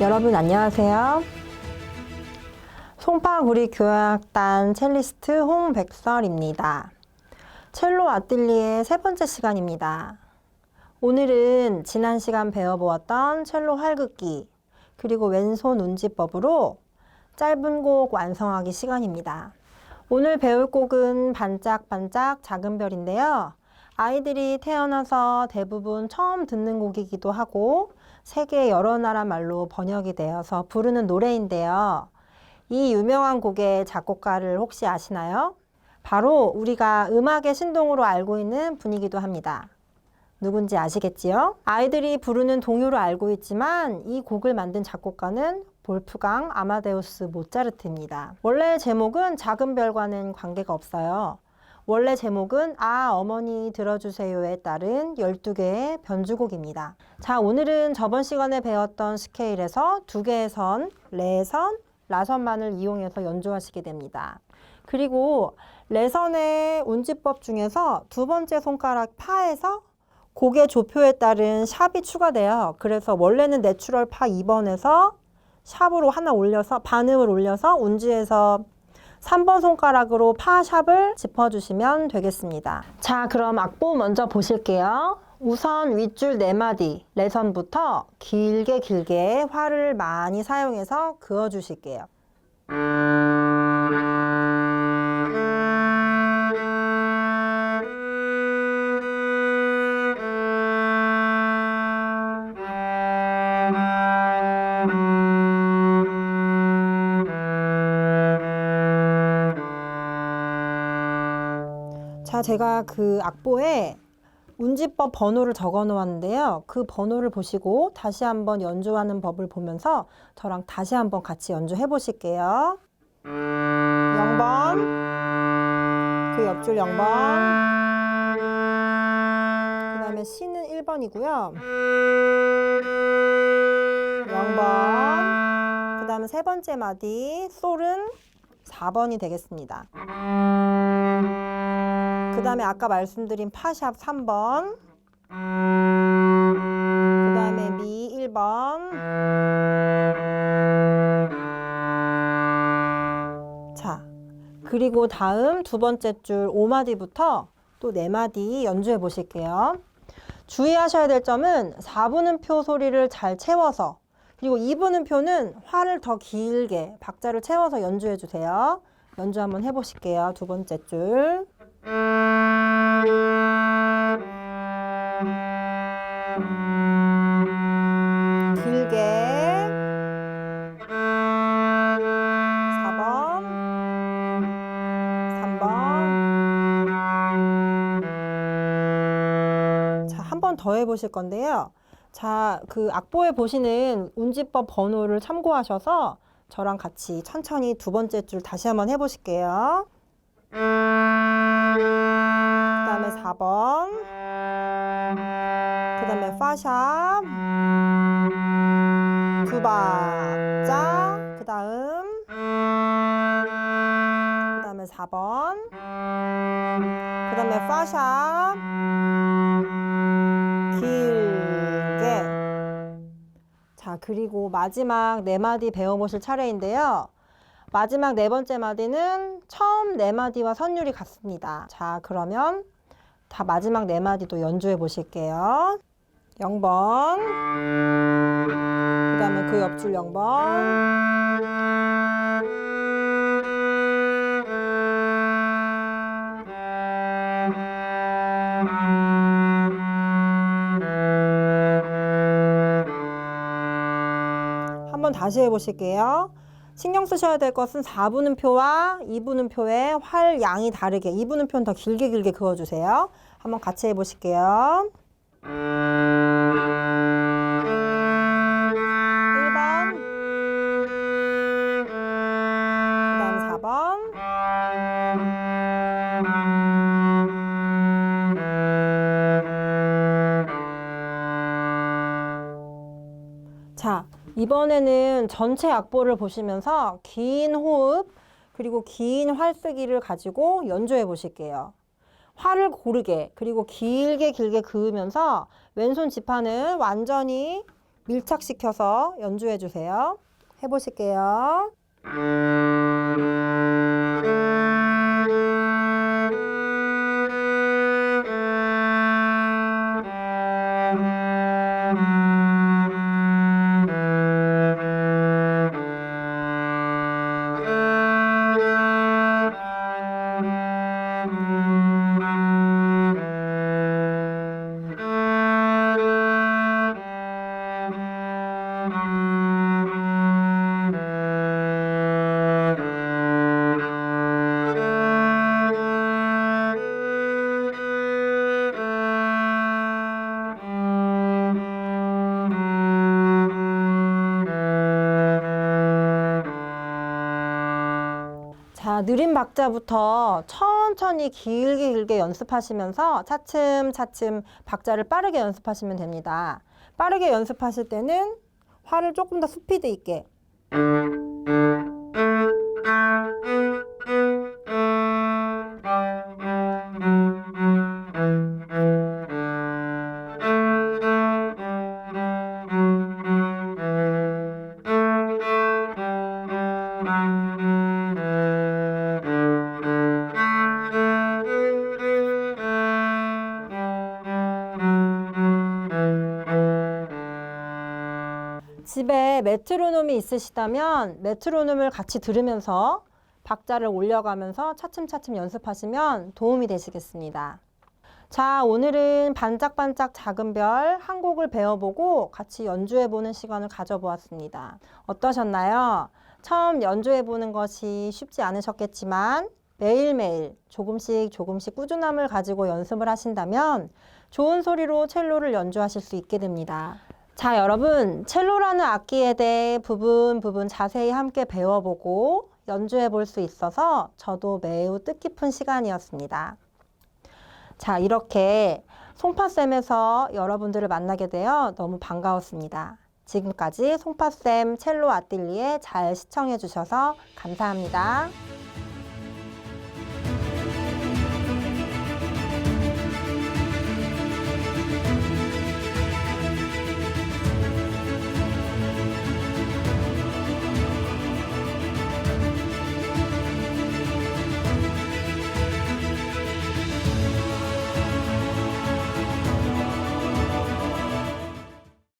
여러분 안녕하세요. 송파구리 교향악단 첼리스트 홍백설입니다. 첼로 아뜰리의 세 번째 시간입니다. 오늘은 지난 시간 배워보았던 첼로 활극기 그리고 왼손 운지법으로 짧은 곡 완성하기 시간입니다. 오늘 배울 곡은 반짝반짝 작은 별인데요. 아이들이 태어나서 대부분 처음 듣는 곡이기도 하고 세계 여러 나라 말로 번역이 되어서 부르는 노래인데요. 이 유명한 곡의 작곡가를 혹시 아시나요? 바로 우리가 음악의 신동으로 알고 있는 분이기도 합니다. 누군지 아시겠지요? 아이들이 부르는 동요로 알고 있지만 이 곡을 만든 작곡가는 볼프강 아마데우스 모차르트입니다. 원래 제목은 작은 별과는 관계가 없어요. 원래 제목은 아 어머니 들어주세요에 따른 12개의 변주곡입니다. 자 오늘은 저번 시간에 배웠던 스케일에서 두 개의 선, 레선, 라선만을 이용해서 연주하시게 됩니다. 그리고 레선의 운지법 중에서 두 번째 손가락 파에서 곡의 조표에 따른 샵이 추가돼요. 그래서 원래는 내추럴 파 2번에서 샵으로 하나 올려서 반음을 올려서 운지에서 3번 손가락으로 파 샵을 짚어주시면 되겠습니다. 자, 그럼 악보 먼저 보실게요. 우선 윗줄 4마디, 레선부터 길게 길게 활을 많이 사용해서 그어주실게요. 자, 제가 그 악보에 운지법 번호를 적어 놓았는데요. 그 번호를 보시고 다시 한번 연주하는 법을 보면서 저랑 다시 한번 같이 연주해 보실게요. 0번, 그 옆줄 0번, 그 다음에 C는 1번이고요. 0번, 그 다음에 세 번째 마디, 솔은 4번이 되겠습니다. 그 다음에 아까 말씀드린 파샵 3번. 그 다음에 미 1번. 자 그리고 다음 두 번째 줄 5마디부터 또 4마디 연주해 보실게요. 주의하셔야 될 점은 4분음 표 소리를 잘 채워서 그리고 2분음 표는 활을 더 길게 박자를 채워서 연주해 주세요. 연주 한번 해보실게요. 두 번째 줄 길게 4번 3번 자, 한 번 더 해보실 건데요. 자, 그 악보에 보시는 운지법 번호를 참고하셔서 저랑 같이 천천히 두 번째 줄 다시 한번 해보실게요. 그 다음에 4번. 그 다음에 파샵. 두 박자 그 다음. 그 다음에 4번. 그 다음에 파샵. 길게. 자 그리고 마지막 네 마디 배워보실 차례인데요 마지막 네 번째 마디는 처음 네 마디와 선율이 같습니다. 자, 그러면 다 마지막 네 마디도 연주해 보실게요. 0번. 그 다음에 그 옆줄 0번. 한번 다시 해보실게요. 신경 쓰셔야 될 것은 4분음표와 2분음표의 활 양이 다르게 2분음표는 더 길게 길게 그어주세요. 한번 같이 해보실게요. 1번 그 다음 4번 자, 이번에는 전체 악보를 보시면서 긴 호흡 그리고 긴 활쓰기를 가지고 연주해 보실게요. 활을 고르게 그리고 길게 길게 그으면서 왼손 지판을 완전히 밀착시켜서 연주해 주세요. 해보실게요. 자, 느린 박자부터 천천히 길게 길게 연습하시면서 차츰 차츰 박자를 빠르게 연습하시면 됩니다. 빠르게 연습하실 때는 활을 조금 더 스피드 있게 집에 메트로놈이 있으시다면 메트로놈을 같이 들으면서 박자를 올려가면서 차츰차츰 연습하시면 도움이 되시겠습니다. 자, 오늘은 반짝반짝 작은 별 한 곡을 배워보고 같이 연주해보는 시간을 가져보았습니다. 어떠셨나요? 처음 연주해보는 것이 쉽지 않으셨겠지만 매일매일 조금씩 조금씩 꾸준함을 가지고 연습을 하신다면 좋은 소리로 첼로를 연주하실 수 있게 됩니다. 자, 여러분, 첼로라는 악기에 대해 부분 부분 자세히 함께 배워보고 연주해 볼 수 있어서 저도 매우 뜻깊은 시간이었습니다. 자, 이렇게 송파쌤에서 여러분들을 만나게 되어 너무 반가웠습니다. 지금까지 송파쌤 첼로 아뜰리에 잘 시청해 주셔서 감사합니다.